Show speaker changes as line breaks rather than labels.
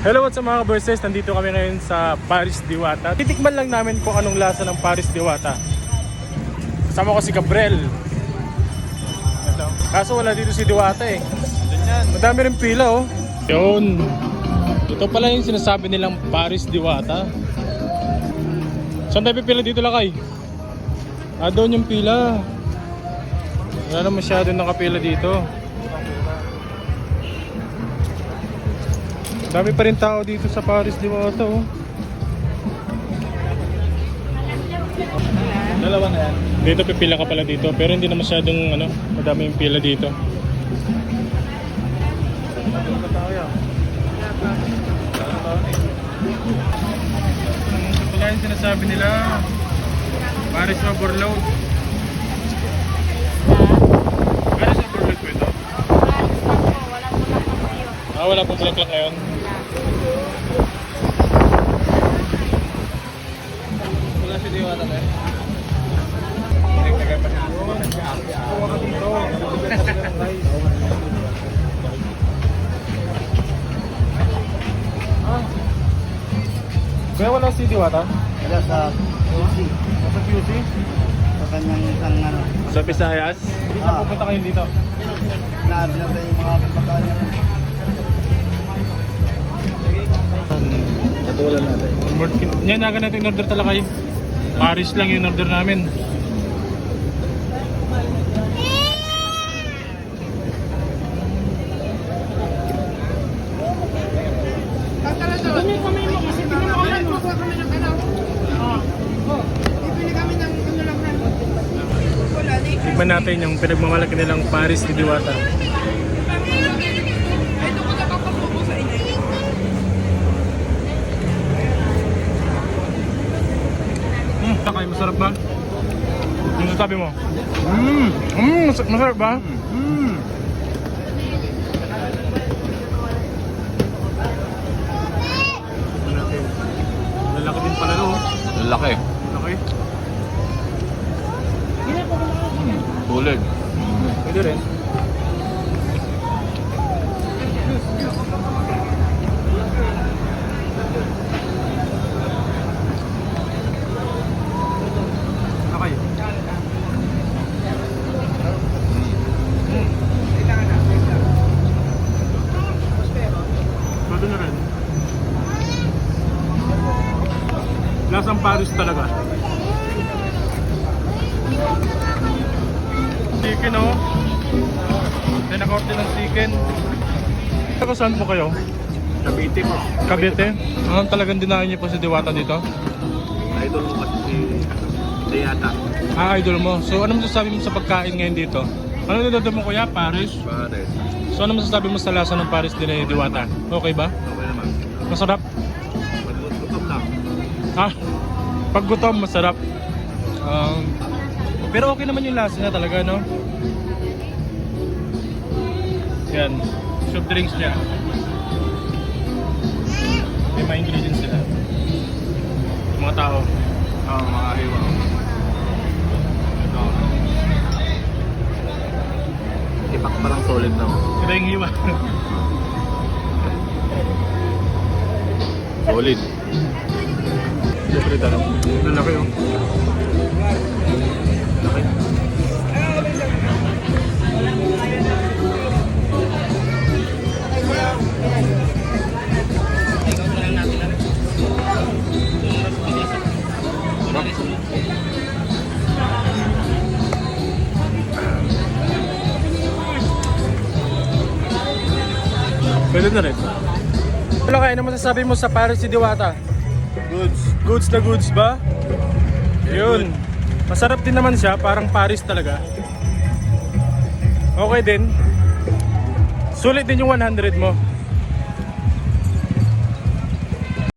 Hello what's up mga ka-verses? Nandito kami ngayon sa Paris Diwata. Titikman lang namin kung anong lasa ng Paris Diwata. Kasama ko si Gabriel. Ito. Kaso wala dito si Diwata eh. Madami rin pila oh. Yun. Ito pala yung sinasabi nilang Paris Diwata. Saan tayo pipila dito lakay? Ah, doon yung pila. Wala na masyado nakapila dito. Dami pa rin tao dito sa Paris Diwata oh.
Dalawa na yan.
Dito pipila ka pala dito pero hindi na masyadong ano, madami yung pila dito. Ito pala yung sinasabi nila. Paris overload. Paris overload po ito. Ah, wala pong bulaklak ngayon.
Wala si Diwata na
Kaya wala si Diwata?
Wala sa QC.
Nasa QC?
Sa kanyang isang ano.
Sa Visayas?
Hindi na pupunta kayo dito.
Naabi na tayo yung mga pagkain niya.
Patulan natin.
Yan, naga natin in order talaga kayo. Paris lang yung order namin. Tignan natin yung pinagmamalaki nilang Paris ni Diwata. Masarap ba? Yung sabi mo? Mmm, mmm, mas- masarap ba? Mmm. Lalaki din pala no?
Lalaki.
Laki.
Tulad.
Pwede rin. Okay. Pwede na rin. Lasang Paris talaga. Chicken oh. May naka-order ng chicken. Taga saan po kayo?
Cavite mo.
Cavite? Ano talagang dinayo niyo po si Diwata dito?
Idol mo kasi si Dayata.
Ah, idol mo. So ano masasabi mo sa pagkain ngayon dito? Ano nilodod mo kuya? Paris?
Pares.
So ano masasabi mo sa lasa ng Paris din ni Diwata? Okay ba?
Okay naman.
Masarap?
Maglutom lang.
Ah, pag gutom, masarap. Um, pero okay naman yung lasa niya talaga, no? Yan. Soup drinks niya. May mga ingredients. Yung mga tao.
Oo, oh, mga hiwa. Ito. Ipak pa lang solid na.
Sila yung hiwa.
Solid.
Siyempre talaga. Lalaki oh. Laki. Pwede na rin. Wala kayo, ano masasabi mo sa Paris si Diwata?
Goods.
Goods na goods ba? Yun. Masarap din naman siya, parang Paris talaga. Okay din. Sulit din yung 100 mo.